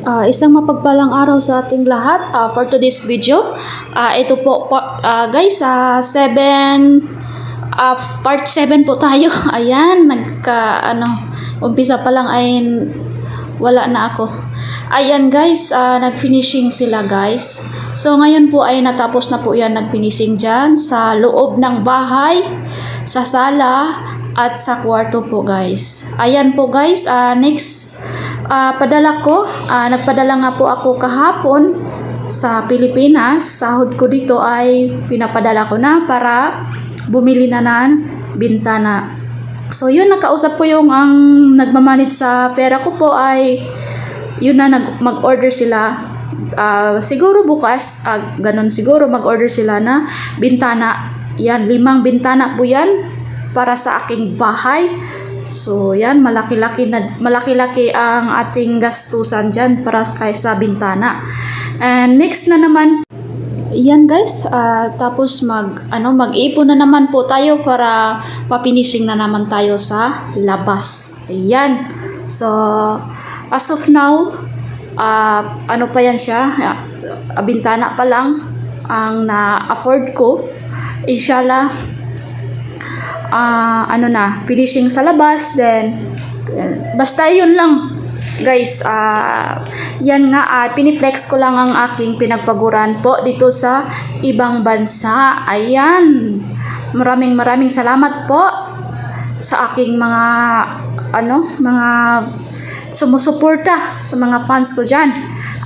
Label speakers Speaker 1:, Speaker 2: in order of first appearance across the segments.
Speaker 1: Ah, isang mapagpalang araw sa ating lahat ah, for today's video. Ah, ito po, po ah, guys, sa 7 ah, part 7 po tayo. Ayan, nagka ano, umpisa pa lang ay wala na ako. Ayan guys, ah, nag-finishing sila guys. So ngayon po ay natapos na po yan nag-finishing dyan sa loob ng bahay, sa sala, at sa kwarto po guys. Ayan po guys, ah, next ah, padala ko, ah, nagpadala nga po ako kahapon sa Pilipinas. Sahod ko dito ay pinapadala ko na para bumili na ng bintana. So yun, nakausap ko yung ang nagmamanage sa pera ko po ay yun na mag-order sila. Ah, siguro bukas, ah, ganun siguro mag-order sila na bintana. Yan, limang bintana po yan para sa aking bahay. So, yan, malaki-laki na malaki-laki ang ating gastusan diyan para kay sa bintana. And next na naman yan guys, ah, tapos mag ano mag-ipon na naman po tayo para papinising na naman tayo sa labas. Ayan. So as of now, ah, ano pa yan siya? Ah, bintana pa lang ang na-afford ko. Inshallah, ah, ano na, finishing sa labas, then, eh, basta yun lang. Guys, ah, yan nga, ah, piniflex ko lang ang aking pinagpaguran po dito sa ibang bansa. Ayan. Maraming maraming salamat po sa aking mga, ano, mga sumusuporta sa mga fans ko dyan.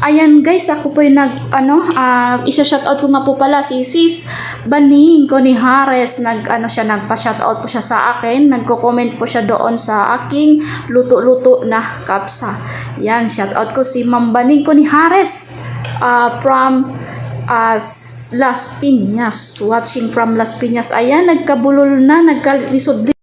Speaker 1: Ayan guys, ako po yung nag, ano, ah, isa-shoutout ko nga po pala si Sis Baning ko ni Hares. Nag, ano siya, nagpa-shoutout po siya sa akin. Nagko-comment po siya doon sa aking luto-luto na kapsa. Yan, shoutout ko si Ma'am Baning ko ni Hares ah, from as Las Piñas. Watching from Las Piñas. Ayan, nagkabulol na, nagkalisod